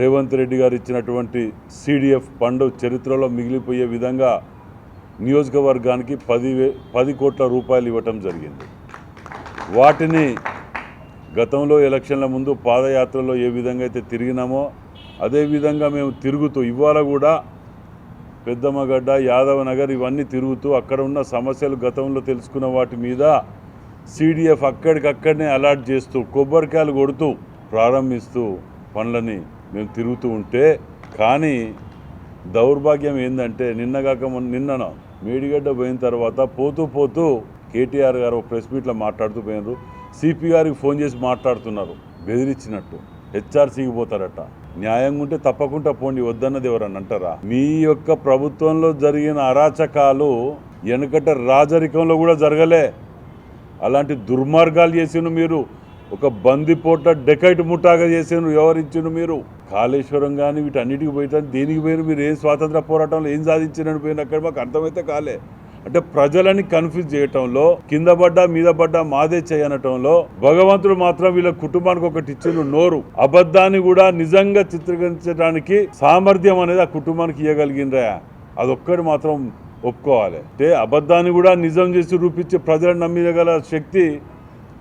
రేవంత్ రెడ్డి గారు ఇచ్చినటువంటి CDF fund చరిత్రలో మిగిలిపోయే విధంగా నియోజకవర్గానికి పది వే పది కోట్ల రూపాయలు ఇవ్వటం జరిగింది. వాటిని గతంలో ఎలక్షన్ల ముందు పాదయాత్రలో ఏ విధంగా అయితే తిరిగినామో అదేవిధంగా మేము తిరుగుతూ ఇవాళ కూడా పెద్దమ్మగడ్డ యాదవ నగర్ ఇవన్నీ తిరుగుతూ అక్కడ ఉన్న సమస్యలు గతంలో తెలుసుకున్న వాటి మీద సిడిఎఫ్ అక్కడికక్కడనే అలాట్ చేస్తూ కొబ్బరికాయలు కొడుతూ ప్రారంభిస్తూ పనులని మేము తిరుగుతూ ఉంటే కానీ దౌర్భాగ్యం ఏంటంటే నిన్నగాక మొన్న మేడిగడ్డ పోయిన తర్వాత పోతూ పోతూ కేటీఆర్ గారు ఒక ప్రెస్ మీట్లో మాట్లాడుతూ పోయినారు. సిపి గారికి ఫోన్ చేసి మాట్లాడుతున్నారు బెదిరించినట్టు హెచ్ఆర్సీకి పోతారట. న్యాయంగా ఉంటే తప్పకుండా పోండి వద్దన్నది ఎవరని అంటారా? మీ యొక్క ప్రభుత్వంలో జరిగిన అరాచకాలు వెనుకట రాజరికంలో కూడా జరగలే. అలాంటి దుర్మార్గాలు చేసిన మీరు. ఒక బందిపోట డెకైట్ ముఠాగా చేసేను వ్యవహరించిండ్రు మీరు? కాళేశ్వరం కానీ వీటన్నిటికి పోయితే దేనికి పోయిన మీరు ఏం స్వాతంత్ర పోరాటంలో ఏం సాధించారని పోయిన అక్కడ మాకు అర్థమైతే కాలే. అంటే ప్రజలని కన్ఫ్యూజ్ చేయటంలో కింద పడ్డా మీద పడ్డా మాదే చేయనటంలో భగవంతుడు మాత్రం వీళ్ళ కుటుంబానికి ఒకటి ఇచ్చిన నోరు. అబద్ధాన్ని కూడా నిజంగా చిత్రీకరించడానికి సామర్థ్యం అనేది ఆ కుటుంబానికి ఇవ్వగలిగినరా అదొక్కటి మాత్రం ఒప్పుకోవాలి. అంటే అబద్ధాన్ని కూడా నిజం చేసి రూపించి ప్రజలను నమ్మిగల శక్తి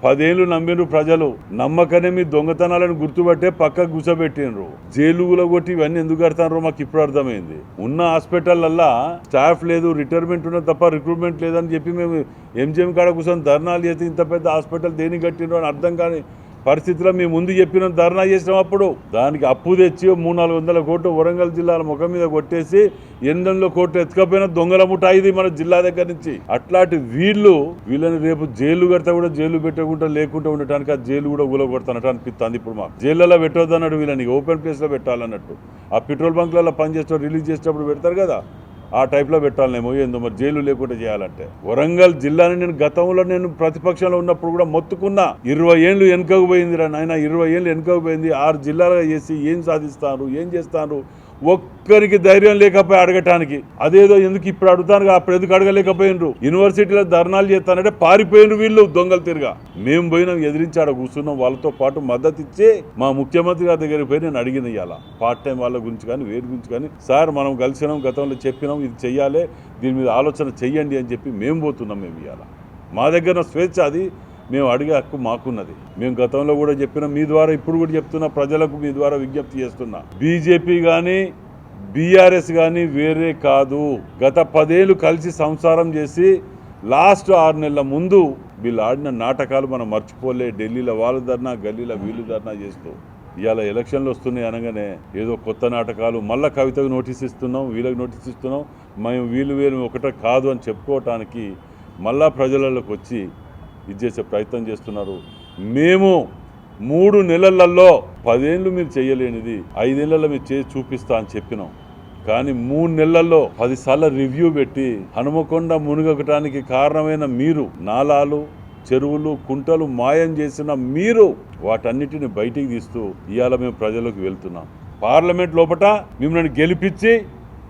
పదేళ్ళు నమ్మిన ప్రజలు. నమ్మకనే మీ దొంగతనాలను గుర్తుపట్టే పక్క గుసబెట్టినరు జైలుగులో కొట్టి ఇవన్నీ ఎందుకు కడతారో మాకు ఇప్పుడు అర్థమైంది. ఉన్న హాస్పిటల్లల్లా స్టాఫ్ లేదు రిటైర్మెంట్ ఉన్నది తప్ప రిక్రూట్మెంట్ లేదని చెప్పి మేము ఎంజిఎం కాడ కూర్చొని ధర్నాలు చేసి ఇంత పెద్ద హాస్పిటల్ దేనికి కట్టినరు అని అర్థం కానీ పరిస్థితిలో మేము ముందు చెప్పిన ధర్నా చేసినప్పుడు అప్పుడు దానికి అప్పు తెచ్చి మూడు నాలుగు వందల కోట్లు వరంగల్ జిల్లాల ముఖం మీద కొట్టేసి ఎనిమిదిలో కోట్లు ఎత్తుకపోయిన దొంగల ముఠా ఇది మన జిల్లా దగ్గర నుంచి. అట్లాంటి వీళ్ళు వీళ్ళని రేపు జైలు కడతా కూడా జైలు పెట్టకుండా లేకుండా ఉండటానికి ఆ జైలు కూడా ఊల కొడతానట్టు అనిపిస్తుంది ఇప్పుడు మాకు. జైళ్ళలో పెట్టొద్దు అన్నట్టు వీళ్ళని ఓపెన్ ప్లేస్లో పెట్టాలన్నట్టు. ఆ పెట్రోల్ బంక్లలో పనిచేసేటప్పుడు రిలీజ్ చేసేటప్పుడు పెడతారు కదా. ఆ టైప్లో పెట్టాలనేమో ఏందో మరి జైలు లేకుండా చేయాలంటే. వరంగల్ జిల్లాని నేను గతంలో నేను ప్రతిపక్షంలో ఉన్నప్పుడు కూడా మొత్తుకున్నా. ఇరవై ఏళ్ళు వెనుకకు పోయింది రా నాయన ఇరవై ఏళ్ళు వెనుకకు పోయింది. ఆరు జిల్లాలుగా చేసి ఏం సాధిస్తారు ఏం చేస్తారు? ఒక్కరికి ధైర్యం లేకపోయి అడగటానికి. అదేదో ఎందుకు ఇప్పుడు అడుగుతాను అప్పుడు ఎందుకు అడగలేకపోయినరు? యూనివర్సిటీలో ధర్నాలు చేస్తానంటే పారిపోయిన వీళ్ళు దొంగలు తిరిగా. మేము పోయినాం ఎదిరించి ఆడ కూర్చున్నాం వాళ్ళతో పాటు మద్దతు ఇచ్చి మా ముఖ్యమంత్రి గారి దగ్గరికి పోయి నేను అడిగిన ఇవాళ పార్ట్ టైం వాళ్ళ గురించి కానీ వేరు గురించి కానీ సార్ మనం కలిసినాం గతంలో చెప్పినాం ఇది చెయ్యాలి దీని మీద ఆలోచన చెయ్యండి అని చెప్పి మేము పోతున్నాం మేము ఇవాళ మా దగ్గర స్వేచ్ఛ అది. మేము అడిగే హక్కు మాకున్నది. మేము గతంలో కూడా చెప్పిన మీ ద్వారా ఇప్పుడు కూడా చెప్తున్నా ప్రజలకు మీ ద్వారా విజ్ఞప్తి చేస్తున్నా. బీజేపీ కానీ బీఆర్ఎస్ కానీ వేరే కాదు. గత పదేళ్ళు కలిసి సంసారం చేసి లాస్ట్ ఆరు నెలల ముందు వీళ్ళు ఆడిన నాటకాలు మనం మర్చిపోలే. ఢిల్లీలో వాళ్ళ ధర్నా గల్లీలో వీళ్ళు ధర్నా చేస్తూ. ఇవాళ ఎలక్షన్లు వస్తున్నాయి అనగానే ఏదో కొత్త నాటకాలు మళ్ళీ కవితకు నోటీస్ ఇస్తున్నాం వీళ్ళకి నోటీస్ ఇస్తున్నాం. మేము వీళ్ళు వీళ్ళు ఒకటే కాదు అని చెప్పుకోవటానికి మళ్ళా ప్రజలలోకి వచ్చి ఇది చేసే ప్రయత్నం చేస్తున్నారు. మేము మూడు నెలలలో పదేళ్ళు మీరు చేయలేనిది ఐదేళ్ళలో మీరు చేసి చూపిస్తా అని చెప్పినాం. కానీ మూడు నెలల్లో పదిసార్లు రివ్యూ పెట్టి హనుమకొండ మునుగకటానికి కారణమైన మీరు నాలాలు చెరువులు కుంటలు మాయం చేసిన మీరు వాటన్నిటిని బయటికి తీస్తూ ఇవాళ మేము ప్రజలకు వెళ్తున్నాం. పార్లమెంట్ లోపట మిమ్మల్ని గెలిపించి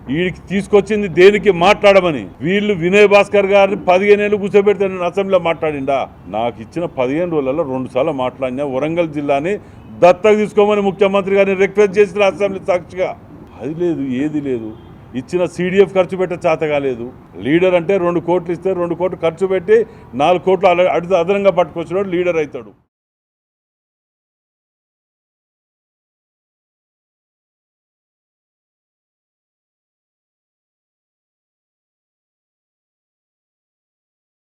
వీడికి తీసుకొచ్చింది దేనికి మాట్లాడమని? వీళ్ళు వినయ్ భాస్కర్ గారిని పదిహేను ఏళ్ళు కూర్చోబెడితే నేను అసెంబ్లీలో మాట్లాడిండా? నాకు ఇచ్చిన పదిహేను రోజులలో రెండు సార్లు మాట్లాడినా వరంగల్ జిల్లాని దత్తకు తీసుకోమని ముఖ్యమంత్రి గారిని రిక్వెస్ట్ చేసిన అసెంబ్లీ సాక్షిగా. అది లేదు ఏది లేదు. ఇచ్చిన సీడీఎఫ్ ఖర్చు పెట్టే చేత కాలేదు. లీడర్ అంటే రెండు కోట్లు ఇస్తే రెండు కోట్లు ఖర్చు పెట్టి నాలుగు కోట్లు అల- అడితే అదనంగా పట్టుకొచ్చినాడు లీడర్ అవుతాడు.